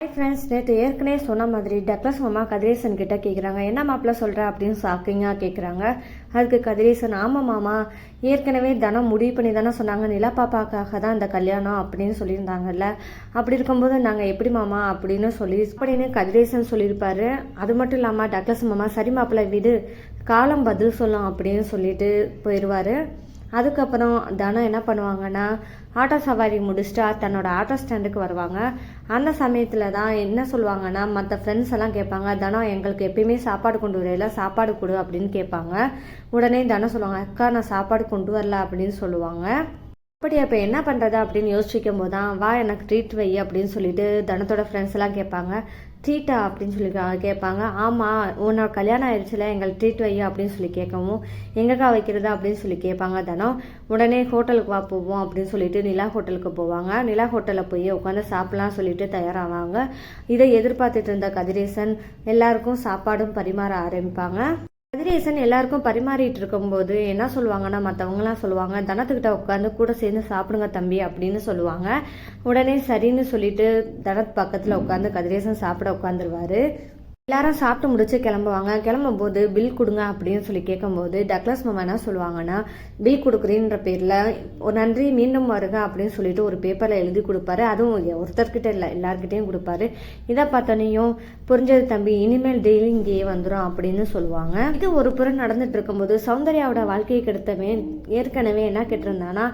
Hi friends நேற்று ஏற்கனவே சொன்ன மாதிரி டக்ளஸ் மாமா கதிரேசன் கிட்ட கேட்குறாங்க என்ன மாப்பிள்ள சொல்கிற அப்படின்னு ஷாக்கிங்காக கேட்குறாங்க அதுக்கு கதிரேசன் ஆமாம் மாமா ஏற்கனவே தனம் முடிவு பண்ணி தானே சொன்னாங்க. நிலா பாப்பாக்காக தான் இந்த கல்யாணம் அப்படின்னு சொல்லியிருந்தாங்கல்ல. அப்படி இருக்கும்போது நாங்கள் எப்படி மாமா? அப்படின்னு சொல்லி அப்படின்னு கதிரேசன் சொல்லியிருப்பாரு. அது மட்டும் இல்லாமல் டக்ளஸ் மாமா சரி மாப்பிள்ள விடு. காலம் பதில் சொல்லும் அப்படின்னு சொல்லிட்டு போயிடுவார் அதுக்கப்புறம் தனம் என்ன பண்ணுவாங்கன்னா ஆட்டோ சவாரி முடிச்சுட்டு தன்னோட ஆட்டோ ஸ்டாண்டுக்கு வருவாங்க. அந்த சமயத்தில் தான் என்ன சொல்லுவாங்கன்னா மற்ற ஃப்ரெண்ட்ஸ் எல்லாம் கேட்பாங்க தனம் எங்களுக்கு எப்பயுமே சாப்பாடு கொண்டு வரையில சாப்பாடு கொடு அப்படின்னு கேட்பாங்க. உடனே தனம் சொல்லுவாங்க அக்கா நான் சாப்பாடு கொண்டு வரல அப்படின்னு சொல்லுவாங்க. அப்படி இப்போ என்ன பண்ணுறது அப்படின்னு யோசிக்கும் போது தான் வா எனக்கு ட்ரீட் வை அப்படின்னு சொல்லிட்டு தனத்தோட ஃப்ரெண்ட்ஸ் எல்லாம் கேட்பாங்க. ட்ரீட்டா அப்படின்னு சொல்லி கா- கேட்பாங்க. ஆமாம் உன்னோட கல்யாணம் ஆயிடுச்சுல எங்களுக்கு ட்ரீட் வை அப்படின்னு சொல்லி கேட்கவும் எங்கக்கா வைக்கிறதா? அப்படின்னு சொல்லி கேட்பாங்க தனம். உடனே ஹோட்டலுக்கு வா போவோம் அப்படின்னு சொல்லிட்டு நிலா ஹோட்டலுக்கு போவாங்க. நிலா ஹோட்டலில் போய் உட்காந்து சாப்பிட்லாம் சொல்லிட்டு தயாராவாங்க. இதை எதிர்பார்த்துட்டு இருந்த கதிரேசன் எல்லாருக்கும் சாப்பாடும் பரிமாற ஆரம்பிப்பாங்க. கதிரேசன் எல்லாருக்கும் பரிமாறிட்டு இருக்கும்போது என்ன சொல்லுவாங்கன்னா மற்றவங்களாம் சொல்லுவாங்க தனத்துக்கிட்ட உட்காந்து கூட சேர்ந்து சாப்பிடுங்க தம்பி அப்படின்னு சொல்லுவாங்க. உடனே சரின்னு சொல்லிட்டு தனத் பக்கத்தில் உட்காந்து கதிரேசன் சாப்பிட உட்காந்துருவாரு எல்லாரும் சாப்பிட்டு முடிச்சு கிளம்புவாங்க. கிளம்பும்போது பில் கொடுங்க அப்படின்னு சொல்லி கேட்கும்போது டக்ளஸ் மாமா என்ன சொல்லுவாங்கன்னா பில் கொடுக்குறீன்ற பேரில் ஒரு நன்றி மீண்டும் வருக அப்படின்னு சொல்லிட்டு ஒரு பேப்பரில் எழுதி கொடுப்பாரு. அதுவும் ஒருத்தர்கிட்ட இல்லை எல்லார்கிட்டையும் கொடுப்பாரு. இதை பார்த்தோன்னையும் புரிஞ்சது தம்பி இனிமேல் டெய்லி இங்கேயே வந்துடும் அப்படின்னு சொல்லுவாங்க. இது ஒரு புறம் நடந்துட்டு இருக்கும்போது சௌந்தர்யாவோட வாழ்க்கையை கெடுத்தவன் ஏற்கனவே என்ன கேட்டிருந்தானா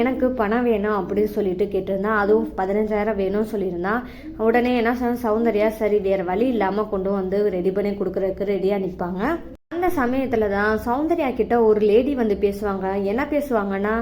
எனக்கு பணம் வேணும் அப்படின்னு சொல்லிட்டு கேட்டிருந்தான் அதுவும் பதினஞ்சாயிரம் வேணும்னு சொல்லியிருந்தான் உடனே என்ன சொன்ன சௌந்தர்யா சரி வேறு வழி இல்லாமல் கொண்டு வந்து ரெடி பண்ணி கொடுக்குறதுக்கு ரெடியாக நிற்பாங்க அந்த சமயத்தில் தான் சௌந்தர்யா கிட்ட ஒரு லேடி வந்து பேசுவாங்க. என்ன பேசுவாங்கன்னா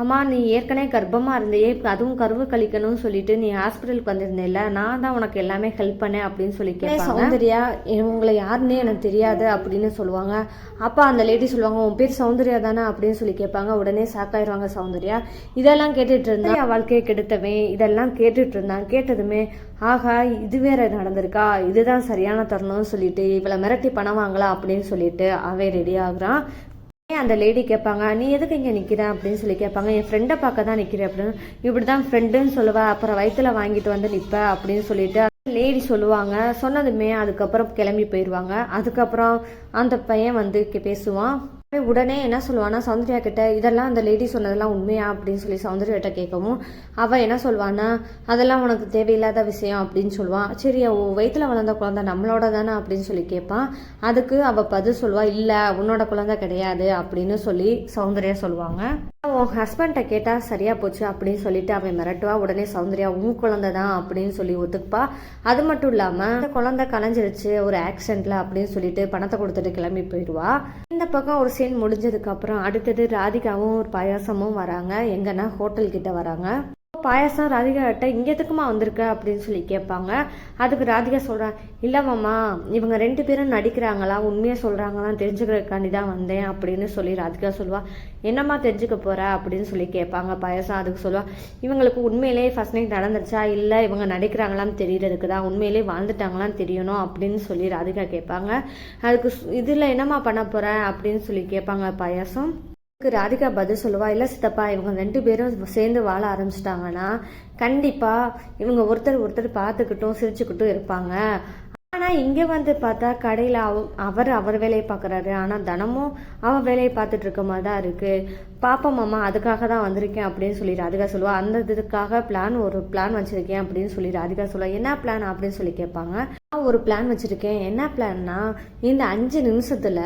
அம்மா நீ ஏற்கனவே கர்ப்பமாக இருந்தையே அதுவும் கருவு கழிக்கணும்னு சொல்லிட்டு நீ ஹாஸ்பிட்டலுக்கு வந்திருந்தேல்ல நான் தான் உனக்கு எல்லாமே ஹெல்ப் பண்ணேன் அப்படின்னு சொல்லி கேட்பாங்க. சௌந்தர்யா உங்களை யாருன்னே எனக்கு தெரியாது அப்படின்னு சொல்லுவாங்க. அப்பா அந்த லேடி சொல்லுவாங்க உன் பேர் சௌந்தர்யா தானே? அப்படின்னு சொல்லி கேட்பாங்க. உடனே சாக்காயிருவாங்க சௌந்தர்யா. இதெல்லாம் கேட்டுட்டு இருந்தா என் வாழ்க்கையை கெடுத்தவன் இதெல்லாம் கேட்டுட்டு இருந்தான். கேட்டதுமே ஆகா இது வேற நடந்திருக்கா? இதுதான் சரியான தருணம்னு சொல்லிட்டு இவளை மிரட்டி பணம் வாங்கலாம் அப்படின்னு சொல்லிட்டு அவன் ரெடி ஆகுறான். அந்த லேடி கேட்பாங்க நீ எதுக்கு இங்கே நிற்கிற அப்படின்னு சொல்லி கேட்பாங்க. என் ஃப்ரெண்டை பார்க்க தான் நிற்கிறேன் அப்படின்னு இப்படி தான் ஃப்ரெண்டுன்னு சொல்லுவா அப்புறம் வயிற்றுல வாங்கிட்டு வந்து நிற்பேன் அப்படின்னு சொல்லிட்டு லேடி சொல்லுவாங்க. சொன்னதுமே அதுக்கப்புறம் கிளம்பி போயிடுவாங்க அதுக்கப்புறம் அந்த பையன் வந்து பேசுவான். உடனே என்ன சொல்லுவான்னா சௌந்தர்யா கிட்ட இதெல்லாம் அந்த லேடி சொன்னதெல்லாம் உண்மையா? அப்படின்னு சொல்லி சௌந்தர்யாட்ட கேட்கவும் அவள் என்ன சொல்வான்னா அதெல்லாம் உனக்கு தேவையில்லாத விஷயம் அப்படின்னு சொல்லுவான் சரி உன் வயிற்றுல வளர்ந்த குழந்தை நம்மளோட தானே? அப்படின்னு சொல்லி கேட்பான் அதுக்கு அவள் பதில் சொல்லுவா இல்லை உன்னோட குழந்தை கிடையாது அப்படின்னு சொல்லி சௌந்தர்யா சொல்லுவாங்க. உன் ஹஸ்பண்ட்டை கேட்டால் சரியா போச்சு அப்படின்னு சொல்லிட்டு அவன் மிரட்டுவா. உடனே சௌந்தர்யா உன் குழந்தை தான் அப்படின்னு சொல்லி ஒத்துக்குப்பா. அது மட்டும் இல்லாமல் அந்த குழந்தை கலைஞ்சிருச்சு ஒரு ஆக்சிடென்ட்ல அப்படின்னு சொல்லிட்டு பணத்தை கொடுத்துட்டு கிளம்பி போயிடுவா. இந்த பக்கம் ஒரு சீன் முடிஞ்சதுக்கு அப்புறம் அடுத்தது ராதிகாவும் ஒரு பாயாசமும் வராங்க. எங்கன்னா ஹோட்டல் கிட்ட வராங்க. பாயாசம் ராதிகா கிட்ட எதுக்குமா வந்திருக்க? அப்படின்னு சொல்லி கேட்பாங்க. அதுக்கு ராதிகா சொல்றா இல்ல மாமா இவங்க ரெண்டு பேரும் நடிக்கிறாங்களா உண்மையாக சொல்கிறாங்களாம் தெரிஞ்சுக்கிறதுக்காண்டி தான் வந்தேன் அப்படின்னு சொல்லி ராதிகா சொல்லுவா. என்னம்மா தெரிஞ்சுக்க போகிற அப்படின்னு சொல்லி கேட்பாங்க பாயாசம். அதுக்கு சொல்லுவா இவங்களுக்கு உண்மையிலேயே ஃபஸ்ட் நைட் நடந்துருச்சா? இல்லை இவங்க நடிக்கிறாங்களான்னு தெரியறதுக்கு தான் உண்மையிலேயே வாழ்ந்துட்டாங்களான்னு தெரியணும் அப்படின்னு சொல்லி ராதிகா கேட்பாங்க. அதுக்கு இதில் என்னம்மா பண்ண போகிறேன் அப்படின்னு சொல்லி கேட்பாங்க பாயாசம். ராதிகா பதில் சொல்லுவா? இல்லை சித்தப்பா இவங்க ரெண்டு பேரும் சேர்ந்து வாழ ஆரம்பிச்சிட்டாங்கன்னா கண்டிப்பாக இவங்க ஒருத்தர் ஒருத்தர் பார்த்துக்கிட்டும் சிரிச்சுக்கிட்டும் இருப்பாங்க. ஆனால் இங்கே வந்து பார்த்தா கடையில் அவ அவர் அவர் வேலையை பார்க்குறாரு. ஆனால் தினமும் அவன் வேலையை பார்த்துட்டு இருக்க மாதிரி தான் இருக்குது பாப்பா மாமா அதுக்காக தான் வந்திருக்கேன் அப்படின்னு சொல்லி ராதிகா சொல்லுவா. அந்த இதுக்காக பிளான் ஒரு பிளான் வச்சுருக்கேன் அப்படின்னு சொல்லி ராதிகா சொல்லுவா. என்ன பிளான் அப்படின்னு சொல்லி கேட்பாங்க. நான் ஒரு பிளான் வச்சுருக்கேன். என்ன பிளான்னா இந்த அஞ்சு நிமிஷத்தில்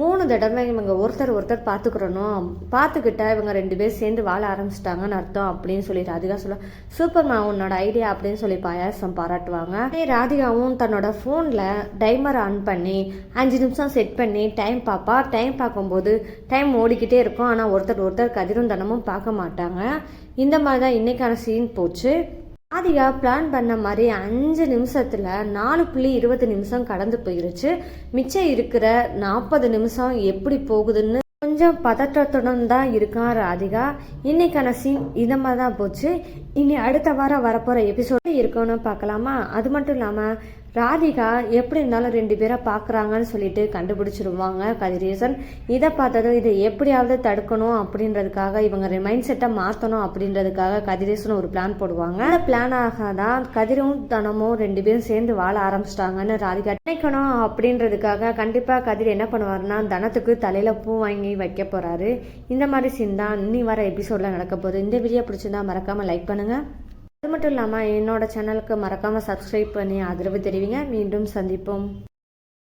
மூணு தடவை இவங்க ஒருத்தர் ஒருத்தர் பார்த்துக்கிறணும். பார்த்துக்கிட்டா இவங்க ரெண்டு பேர் சேர்ந்து வாழ ஆரம்பிச்சிட்டாங்கன்னு அர்த்தம் அப்படின்னு சொல்லி ராதிகா சொல்லுவாள் சூப்பர்மா உன்னோட ஐடியா அப்படின்னு சொல்லி பாயாசம் பாராட்டுவாங்க. ராதிகாவும் தன்னோட ஃபோனில் டைமர் ஆன் பண்ணி அஞ்சு நிமிஷம் செட் பண்ணி டைம் பார்ப்பா டைம் பார்க்கும்போது டைம் ஓடிக்கிட்டே இருக்கும். ஆனால் ஒருத்தர் ஒருத்தர் கதிரும் தனமும் பார்க்க மாட்டாங்க. இந்த மாதிரி தான் இன்னைக்கான சீன் போச்சு. ராதிகா பிளான் பண்ண மாதிரி அஞ்சு நிமிஷத்தில் நாலு புள்ளி இருபது நிமிஷம் கடந்து போயிருச்சு. மிச்சம் இருக்கிற நாற்பது நிமிஷம் எப்படி போகுதுன்னு கொஞ்சம் பதற்றத்துடன் தான் இருக்கான் ராதிகா இன்னைக்கான சீன் இந்த மாதிரி தான் போச்சு. இனி அடுத்த வாரம் வரப்போகிற எபிசோடு இருக்கும்னு பார்க்கலாமா? அது மட்டும் இல்லாமல் ராதிகா எப்படி இருந்தாலும் ரெண்டு பேரை பார்க்குறாங்கன்னு சொல்லிட்டு கண்டுபிடிச்சிருவாங்க. கதிரேசன் இதை பார்த்ததும் இதை எப்படியாவது தடுக்கணும் அப்படின்றதுக்காக இவங்க மைண்ட் செட்டை மாற்றணும் அப்படின்றதுக்காக கதிரேசன் ஒரு பிளான் போடுவாங்க. அந்த பிளானாக தான் கதிரும் தனமும் ரெண்டு பேரும் சேர்ந்து வாழ ஆரம்பிச்சிட்டாங்கன்னு ராதிகா நினைக்கணும் அப்படின்றதுக்காக கண்டிப்பாக கதிர் என்ன பண்ணுவாருன்னா தனத்துக்கு தலையில் பூ வாங்கி வைக்க போகிறாரு இந்த மாதிரி சீன் தான் இன்னி வர எபிசோடில் நடக்க போகுது. இந்த வீடியோ பிடிச்சிருந்தா மறக்காமல் லைக் பண்ணுங்கள் அது மட்டும் இல்லாமல் என்னோட சேனலுக்கு மறக்காமல் சப்ஸ்கிரைப் பண்ணி ஆதரவு தெரிவிங்க. மீண்டும் சந்திப்போம்.